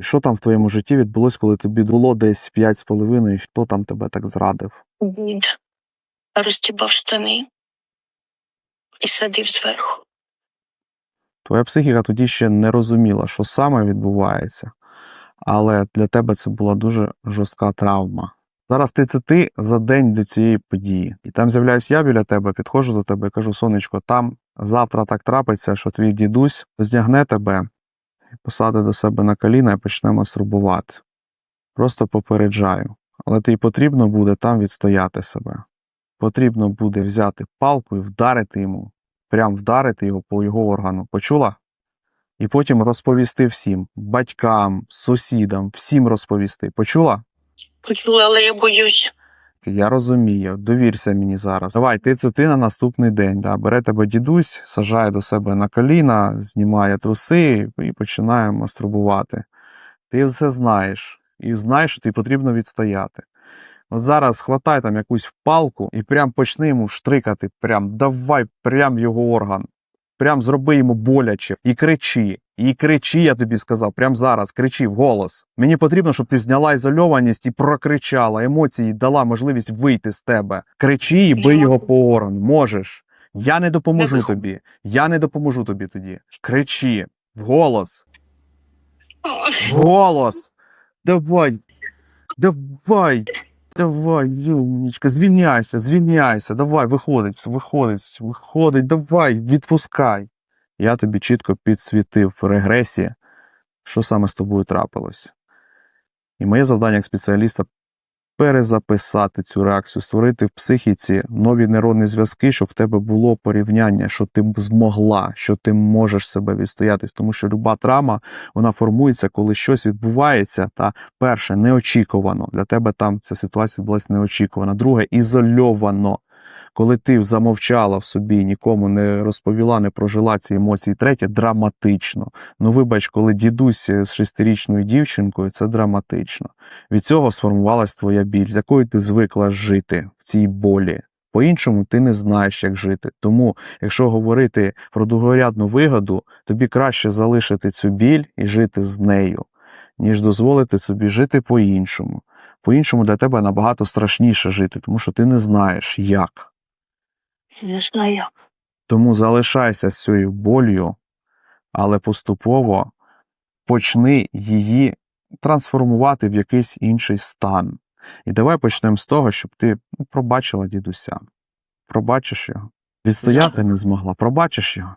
Що там в твоєму житті відбулось, коли тобі було десь п'ять з половиною, хто там тебе так зрадив? Дід розтібав штани і садив зверху. Твоя психіка тоді ще не розуміла, що саме відбувається, але для тебе це була дуже жорстка травма. Зараз ти це ти за день до цієї події. І там з'являюсь я біля тебе, підходжу до тебе і кажу: сонечко, там завтра так трапиться, що твій дідусь роздягне тебе, посадить до себе на коліна і почне мастурбувати. Просто попереджаю. Але тобі потрібно буде там відстояти себе. Потрібно буде взяти палку і вдарити йому прям вдарити його по його органу. Почула? І потім розповісти всім батькам, сусідам, всім розповісти. Почула? Почула, але я боюсь. Я розумію, довірся мені зараз. Давай, ти це ти на наступний день. Да? Бере тебе дідусь, сажає до себе на коліна, знімає труси і починає мастурбувати. Ти все знаєш. І знаєш, що тобі потрібно відстояти. От зараз хватай там якусь палку і прям почни йому штрикати, прям давай прям його орган. Прям зроби йому боляче і кричи. І кричи, я тобі сказав, прям зараз, кричи в голос. Мені потрібно, щоб ти зняла ізольованість і прокричала, емоції дала можливість вийти з тебе. Кричи і бий його по органу. Можеш. Я не допоможу тобі. Я не допоможу тобі тоді. Кричи в голос. В голос. Давай. Давай. Давай, юнічка, звільняйся, звільняйся, давай, виходить, виходить, виходить, давай, відпускай. Я тобі чітко підсвітив регресія, що саме з тобою трапилось. І моє завдання як спеціаліста перезаписати цю реакцію, створити в психіці нові нейронні зв'язки, щоб в тебе було порівняння, що ти змогла, що ти можеш себе відстоятись. Тому що люба травма вона формується, коли щось відбувається, та перше неочікувано. Для тебе там ця ситуація відбулася неочікувана. Друге, ізольовано. Коли ти замовчала в собі, нікому не розповіла, не прожила ці емоції. Третє драматично. Ну, вибач, коли дідусь з шестирічною дівчинкою, це драматично. Від цього сформувалась твоя біль, з якою ти звикла жити в цій болі. По-іншому ти не знаєш, як жити. Тому, якщо говорити про другорядну вигоду, тобі краще залишити цю біль і жити з нею, ніж дозволити собі жити по-іншому. По-іншому для тебе набагато страшніше жити, тому що ти не знаєш, як. Не знаю як. Тому залишайся з цією болью, але поступово почни її трансформувати в якийсь інший стан. І давай почнемо з того, щоб ти ну, пробачила дідуся. Пробачиш його. Відстояти не змогла, пробачиш його.